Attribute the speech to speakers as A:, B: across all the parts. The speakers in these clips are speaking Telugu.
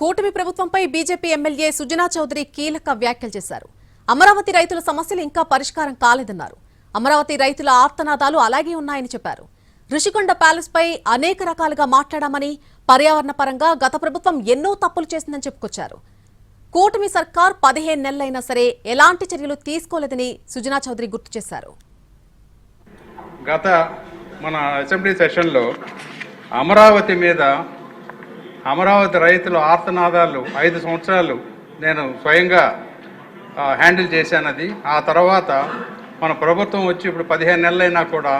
A: కూటమి ప్రభుత్వంపై బీజేపీ ఎమ్మెల్యే సుజనా చౌదరి కీలక వ్యాఖ్యలు చేశారు. అమరావతి రైతుల సమస్యలు ఇంకా పరిష్కారం కాలేదన్నారు. అమరావతి రైతుల ఆర్తనాదాలు అలాగే ఉన్నాయని చెప్పారు. ఋషికొండ ప్యాలెస్ పై అనేక రకాలుగా మాట్లాడామని పర్యావరణ పరంగా గత ప్రభుత్వం ఎన్నో తప్పులు చేసిందని చెప్పుకొచ్చారు. కూటమి సర్కార్ పదిహేను నెలలైనా సరే ఎలాంటి చర్యలు తీసుకోలేదని సుజనా చౌదరి గుర్తు చేశారు.
B: గత మన అసెంబ్లీ సెషన్లో అమరావతి మీద అమరావతి రైతుల ఆర్తనాదాలు ఐదు సంవత్సరాలు నేను స్వయంగా హ్యాండిల్ చేశాను అది. ఆ తర్వాత మన ప్రభుత్వం వచ్చి ఇప్పుడు పదిహేను నెలలైనా కూడా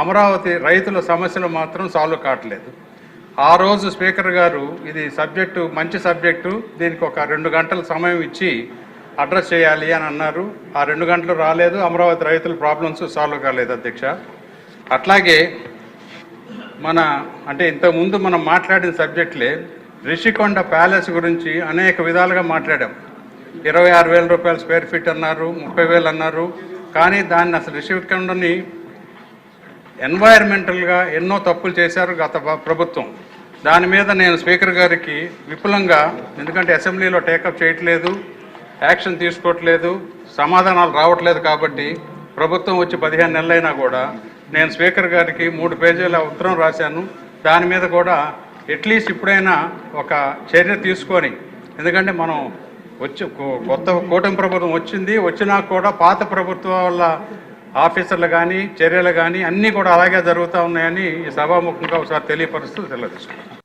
B: అమరావతి రైతుల సమస్యలు మాత్రం సాల్వ్ కావట్లేదు. ఆ రోజు స్పీకర్ గారు ఇది సబ్జెక్టు మంచి సబ్జెక్టు దీనికి ఒక రెండు గంటల సమయం ఇచ్చి అడ్రస్ చేయాలి అని అన్నారు. ఆ రెండు గంటలు రాలేదు. అమరావతి రైతుల ప్రాబ్లమ్స్ సాల్వ్ కాలేదు అధ్యక్ష. అట్లాగే మన అంటే ఇంతకుముందు మనం మాట్లాడిన సబ్జెక్ట్లే రిషికొండ ప్యాలెస్ గురించి అనేక విధాలుగా మాట్లాడాం. ఇరవై ఆరు వేల రూపాయల స్క్వేర్ ఫీట్ అన్నారు ముప్పై వేలు అన్నారు. కానీ దాన్ని అసలు రిషికొండని ఎన్వైర్మెంటల్గా ఎన్నో తప్పులు చేశారు గత ప్రభుత్వం. దాని మీద నేను స్పీకర్ గారికి విపులంగా ఎందుకంటే అసెంబ్లీలో టేకప్ చేయట్లేదు యాక్షన్ తీసుకోవట్లేదు సమాధానాలు రావట్లేదు కాబట్టి ప్రభుత్వం వచ్చి పదిహేను నెలలైనా కూడా నేను స్పీకర్ గారికి మూడు పేజీల ఉత్తరం రాశాను. దాని మీద కూడా అట్లీస్ట్ ఇప్పుడైనా ఒక చర్య తీసుకొని ఎందుకంటే మనం వచ్చి కొత్త కూటమి ప్రభుత్వం వచ్చింది వచ్చినా కూడా పాత ప్రభుత్వాల ఆఫీసర్లు కానీ చర్యలు కానీ అన్నీ కూడా అలాగే జరుగుతూ ఉన్నాయని ఈ సభాముఖంగా ఒకసారి తెలియపరుస్తూ తెలియజేస్తున్నాను